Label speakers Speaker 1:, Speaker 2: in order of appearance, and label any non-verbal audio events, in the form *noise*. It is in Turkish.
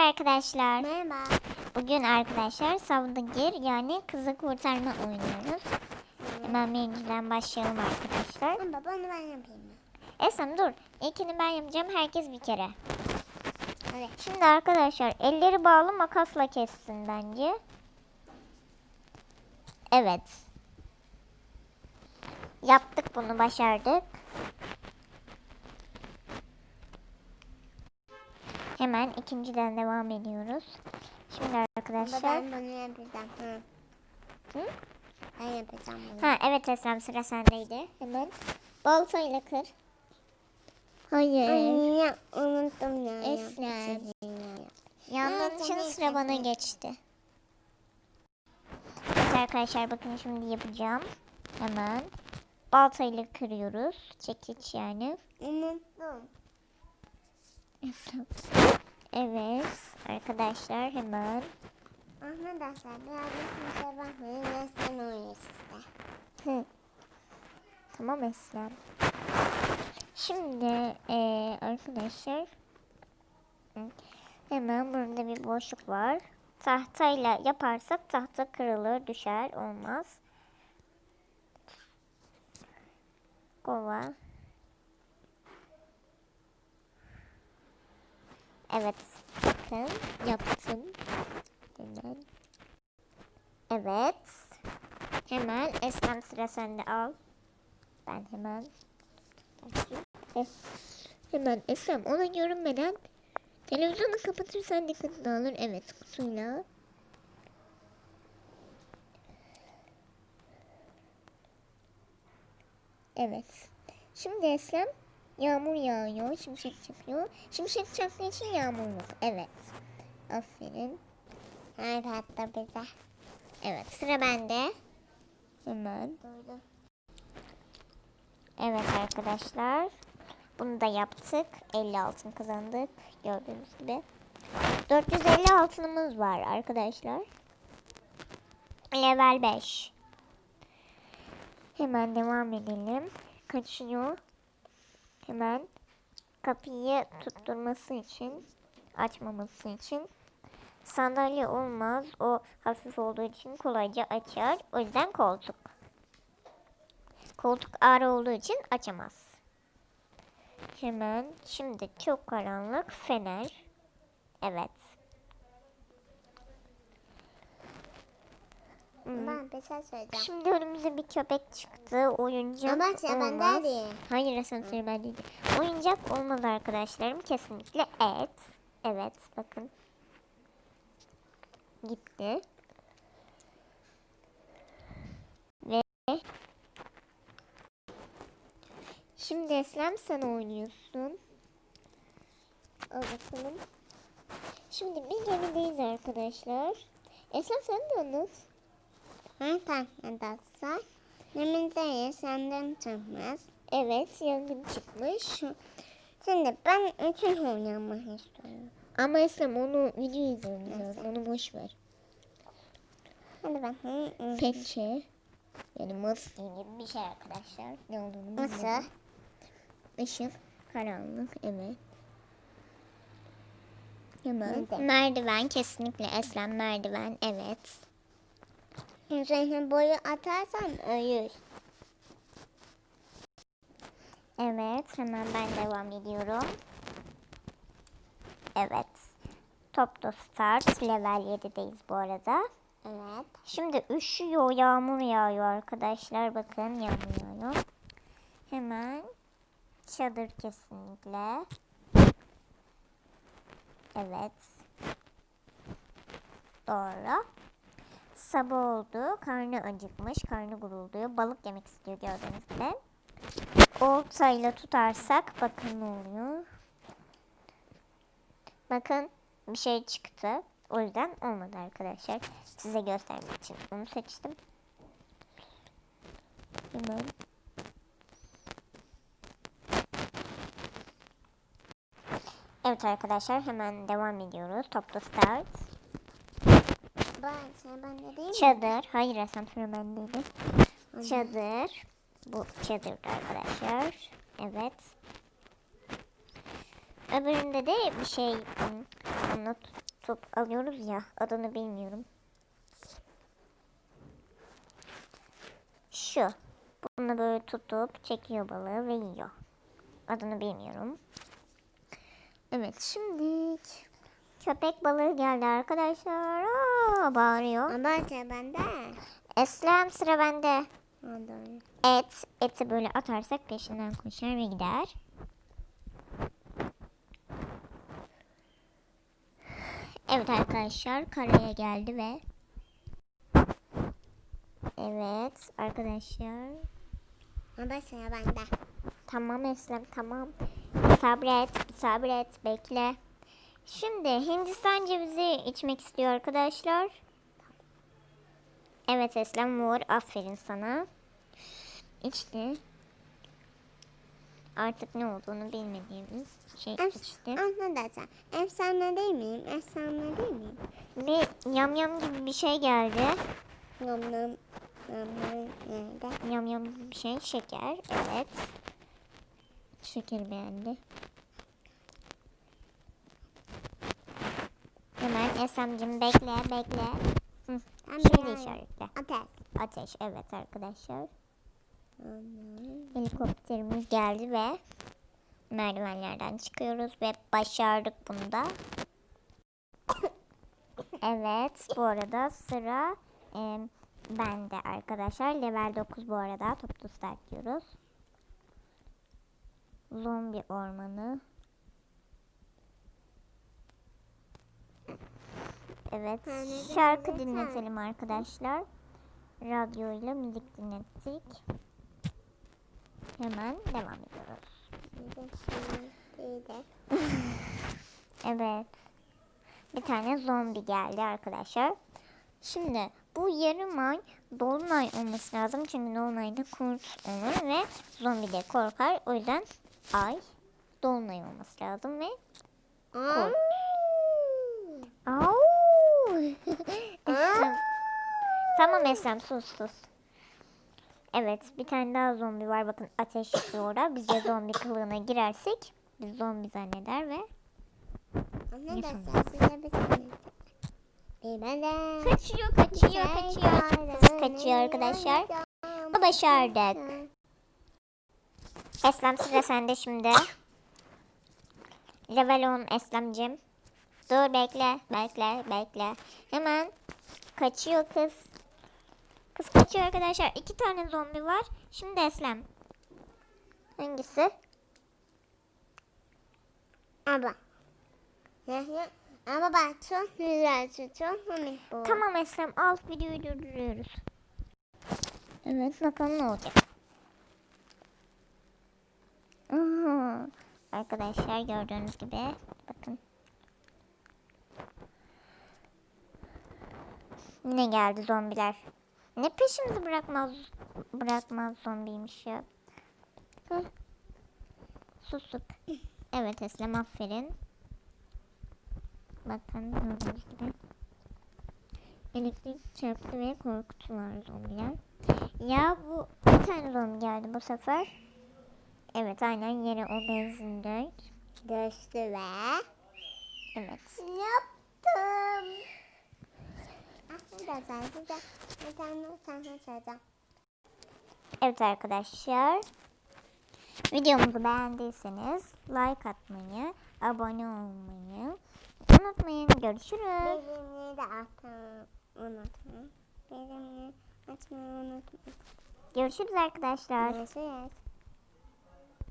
Speaker 1: arkadaşlar.
Speaker 2: Merhaba.
Speaker 1: Bugün arkadaşlar Savdagir yani kızı kurtarma oynuyoruz. Hemen birinciden başlayalım arkadaşlar.
Speaker 2: Ama baba onu ben yapayım mı?
Speaker 1: Esem dur. İlkini ben yapacağım. Herkes bir kere.
Speaker 2: Hadi.
Speaker 1: Şimdi arkadaşlar elleri bağlı makasla kessin bence. Evet. Yaptık bunu başardık. Hemen ikinciden devam ediyoruz. Şimdi arkadaşlar.
Speaker 2: ben bunu yapacağım. Hı.
Speaker 1: Hı?
Speaker 2: Ben yapacağım bunu.
Speaker 1: Ha evet Esrem sıra sendeydi. Hemen baltayla kır. Hayır.
Speaker 2: Ay, ya, unuttum ya.
Speaker 1: Eslem.
Speaker 2: yapacağım ya.
Speaker 1: Yandığın
Speaker 2: Evet,
Speaker 1: için
Speaker 2: evet,
Speaker 1: sıra bana geçti. Evet arkadaşlar bakın şimdi yapacağım. Hemen baltayla kırıyoruz. Çekiç yani.
Speaker 2: Unuttum.
Speaker 1: Evet arkadaşlar hemen.
Speaker 2: Arkadaşlar birazcık kimse bakmayın. Resmen oynuyor sizde.
Speaker 1: Hı. Tamam Eslem. Şimdi eee, arkadaşlar hemen burada bir boşluk var. Tahtayla yaparsak tahta kırılır, düşer, olmaz. Kova. Evet, bakın yaptım. Hemen. Evet. Hemen Eslem sıra sende al. Ben hemen. Hemen Eslem ona görünmeden televizyonu kapatırsan dikkatini alır. Evet kutuyla. Evet. Şimdi Eslem yağmur yağıyor. Şimşek çakıyor. Şimşek çaktığı için yağmur yok. Evet. Aferin.
Speaker 2: Her hatta bize.
Speaker 1: Evet sıra bende. Hemen. Evet arkadaşlar. Bunu da yaptık. 50 altın kazandık. Gördüğünüz gibi. 450 altınımız var arkadaşlar. Level 5. Hemen devam edelim. Kaçıyor. Hemen kapıyı tutturması için, açmaması için sandalye olmaz. O hafif olduğu için kolayca açar. O yüzden koltuk. Koltuk ağır olduğu için açamaz. Hemen şimdi çok karanlık fener. Evet. Hmm.
Speaker 2: Ben bir şey söyleyeceğim.
Speaker 1: Şimdi önümüze bir köpek çıktı. Oyuncak
Speaker 2: Ama sen
Speaker 1: olmaz.
Speaker 2: bende değil.
Speaker 1: Hayır asansör ben değil. Oyuncak olmaz arkadaşlarım. Kesinlikle et. Evet bakın. Gitti. Ve Şimdi Eslem sen oynuyorsun. Al bakalım. Şimdi bir gemideyiz arkadaşlar. Eslem sen de anlat.
Speaker 2: Her arkadaşlar. Nemizdeyiz senden çıkmaz.
Speaker 1: Evet yangın çıkmış.
Speaker 2: Şimdi ben üçün oynamak istiyorum.
Speaker 1: Ama Eslem onu video lazım. Onu boş ver.
Speaker 2: Hadi bakayım.
Speaker 1: Pençe. Yani maske gibi bir şey arkadaşlar. Ne olduğunu bilmiyorum.
Speaker 2: Nasıl?
Speaker 1: Işık. Karanlık. Evet. Hemen. Merdiven. Kesinlikle Eslem merdiven. Evet.
Speaker 2: Üzerine boyu atarsan ölür.
Speaker 1: Evet. Hemen ben devam ediyorum. Evet. Top da start. Level 7'deyiz bu arada.
Speaker 2: Evet.
Speaker 1: Şimdi üşüyor, yağmur yağıyor arkadaşlar. Bakın yağmur yağıyor. Hemen çadır kesinlikle. Evet. Doğru. Sabah oldu. Karnı acıkmış. Karnı gurulduyor. Balık yemek istiyor gördüğünüz gibi. Oltayla tutarsak bakın ne oluyor. Bakın bir şey çıktı. O yüzden olmadı arkadaşlar. Size göstermek için onu seçtim. Hemen. Evet arkadaşlar hemen devam ediyoruz. Toplu start.
Speaker 2: Ben sen bende değil mi?
Speaker 1: Çadır. Hayır asansör bendeydi. Çadır. Bu çadırdı arkadaşlar. Evet. Öbüründe de bir şey anlat tutup alıyoruz ya adını bilmiyorum. Şu. Bunu böyle tutup çekiyor balığı ve yiyor. Adını bilmiyorum. Evet şimdi köpek balığı geldi arkadaşlar. Aa, bağırıyor.
Speaker 2: Ama işte bende.
Speaker 1: Eslem sıra bende.
Speaker 2: Oldu.
Speaker 1: Et. Eti böyle atarsak peşinden koşar ve gider. Evet arkadaşlar karaya geldi ve Evet arkadaşlar
Speaker 2: Ama sıra bende.
Speaker 1: Tamam Eslem tamam. Sabret, sabret, bekle. Şimdi Hindistan cevizi içmek istiyor arkadaşlar. Evet Eslem vur. Aferin sana. İçti. Artık ne olduğunu bilmediğimiz şey içti.
Speaker 2: Arkadaşlar efsane değil miyim? Efsane değil miyim?
Speaker 1: Bir yam yam gibi bir şey geldi.
Speaker 2: Nom nerede?
Speaker 1: Yam yam gibi bir şey. Şeker. Evet. Şekeri beğendi. Hemen Esem'cim bekle bekle. Hı,
Speaker 2: bir
Speaker 1: işaretle.
Speaker 2: Ateş.
Speaker 1: Ateş evet arkadaşlar. Helikopterimiz geldi ve merdivenlerden çıkıyoruz ve başardık bunu da. *coughs* Evet bu arada sıra e, bende arkadaşlar. Level 9 bu arada toplu start diyoruz. Zombi ormanı. Evet şarkı dinletelim arkadaşlar. Radyoyla müzik dinlettik. Hemen devam ediyoruz.
Speaker 2: De. *laughs*
Speaker 1: Evet. Bir tane zombi geldi arkadaşlar. Şimdi bu yarım ay dolunay olması lazım. Çünkü dolunayda kurt olur ve zombi de korkar. O yüzden ay dolunay olması lazım ve
Speaker 2: Aa.
Speaker 1: Au! Tamam Eslem sus sus. Evet bir tane daha zombi var. Bakın ateş yakıyor orada. Biz de zombi kılığına girersek biz zombi zanneder ve
Speaker 2: size bir tane. Bir bende.
Speaker 1: kaçıyor kaçıyor kaçıyor. Kız kaçıyor arkadaşlar. Ama başardık. Eslem sıra sende şimdi. Level 10 Eslem'cim. Dur bekle bekle bekle. Hemen kaçıyor kız. Kız kaçıyor arkadaşlar. İki tane zombi var. Şimdi Eslem. Hangisi?
Speaker 2: Ama. Ama bak çok güzel, çok komik bu.
Speaker 1: Tamam Eslem al videoyu durduruyoruz. Evet bakalım ne olacak. Aha, arkadaşlar gördüğünüz gibi bakın. Yine geldi zombiler. Ne peşimizi bırakmaz bırakmaz zombiymiş ya. Heh. Sustuk. Evet Eslem aferin. Bakın gördüğünüz gibi. Elektrik çarptı ve korkuttular zombiler. Ya bu bir tane zombi geldi bu sefer. Evet aynen yere o benzin dök.
Speaker 2: Düştü ve
Speaker 1: Evet.
Speaker 2: yaptım. Arkadaşlar size bir tane sahne söyleyeceğim.
Speaker 1: Evet arkadaşlar. Videomuzu beğendiyseniz like atmayı, abone olmayı unutmayın. Görüşürüz.
Speaker 2: Bildirimleri de atmayı unutmayın. Bildirimleri açmayı unutmayın.
Speaker 1: Görüşürüz arkadaşlar.
Speaker 2: Görüşürüz.